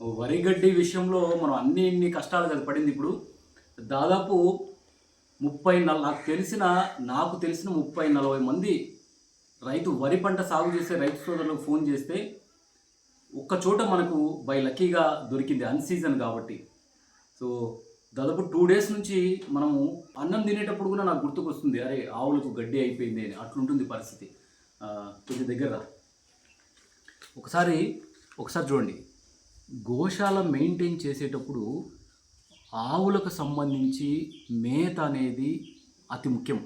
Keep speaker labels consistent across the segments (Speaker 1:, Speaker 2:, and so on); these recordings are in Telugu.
Speaker 1: వరి గడ్డి విషయంలో మనం అన్ని ఇన్ని కష్టాలు కదా పడింది ఇప్పుడు. దాదాపు ముప్పై నాకు తెలిసిన నాకు తెలిసిన ముప్పై నలభై మంది రైతు వరి పంట సాగు చేసే రైతు సోదరులకు ఫోన్ చేస్తే ఒక్క చోట మనకు బై లక్కీగా దొరికింది అన్ సీజన్ కాబట్టి. సో దాదాపు టూ డేస్ నుంచి మనము అన్నం తినేటప్పుడు కూడా నాకు గుర్తుకొస్తుంది అరే ఆవులకు గడ్డి అయిపోయింది అని అట్లుంటుంది పరిస్థితి. కొంచెం దగ్గర ఒకసారి ఒకసారి చూడండి. గోశాల మెయింటైన్ చేసేటప్పుడు ఆవులకు సంబంధించి మేత అనేది అతి ముఖ్యం.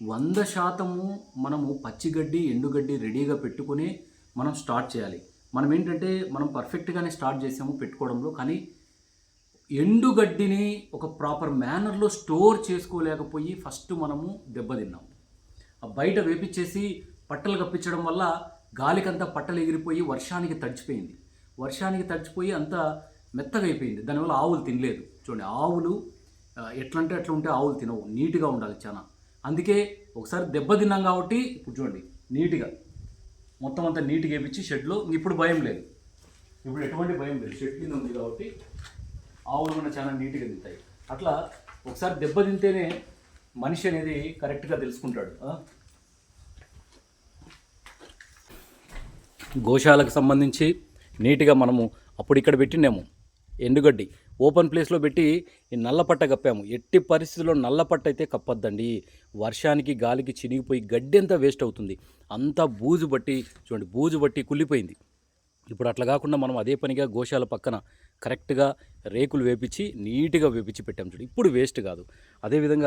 Speaker 1: వంద శాతము మనము పచ్చిగడ్డి ఎండుగడ్డి రెడీగా పెట్టుకుని మనం స్టార్ట్ చేయాలి. మనం ఏంటంటే మనం పర్ఫెక్ట్గానే స్టార్ట్ చేసాము పెట్టుకోవడంలో కానీ ఎండుగడ్డిని ఒక ప్రాపర్ మేనర్లో స్టోర్ చేసుకోలేకపోయి ఫస్ట్ మనము దెబ్బతిన్నాం బయట వేపించేసి పట్టలు కప్పించడం వల్ల గాలికంతా పట్టలు ఎగిరిపోయి వర్షానికి తడిచిపోయింది. వర్షానికి తడిచిపోయి అంతా మెత్తగా అయిపోయింది. దానివల్ల ఆవులు తినలేదు. చూడండి ఆవులు ఎట్లంటే ఎట్లా అంటే అట్లా ఉంటే ఆవులు తినవు. నీట్గా ఉండాలి చాలా. అందుకే ఒకసారి దెబ్బ తిన్నాం కాబట్టి ఇప్పుడు చూడండి నీట్గా. మొత్తం అంతా నీట్గా వేపించి షెడ్లో ఇప్పుడు భయం లేదు. ఇప్పుడు ఎటువంటి భయం లేదు. షెడ్ కింద ఉంది కాబట్టి ఆవులు కూడా చాలా నీట్గా తింటాయి. అట్లా ఒకసారి దెబ్బ తింటేనే మనిషి అనేది కరెక్ట్గా తెలుసుకుంటాడు. గోశాలకు సంబంధించి నీట్గా మనము అప్పుడు ఇక్కడ పెట్టినాము ఎండుగడ్డి. ఓపెన్ ప్లేస్లో పెట్టి ఈ నల్లపట్ట కప్పాము. ఎట్టి పరిస్థితుల్లో నల్లపట్ట అయితే కప్పొద్దండి. వర్షానికి గాలికి చినిగిపోయి గడ్డి అంతా వేస్ట్ అవుతుంది. అంతా బూజు బట్టి చూడండి బూజు బట్టి కుళ్ళిపోయింది. ఇప్పుడు అట్లా కాకుండా మనం అదే పనిగా గోశాల పక్కన కరెక్ట్గా రేకులు వేపించి నీట్గా వేపించి పెట్టాం చూడు. ఇప్పుడు వేస్ట్ కాదు. అదేవిధంగా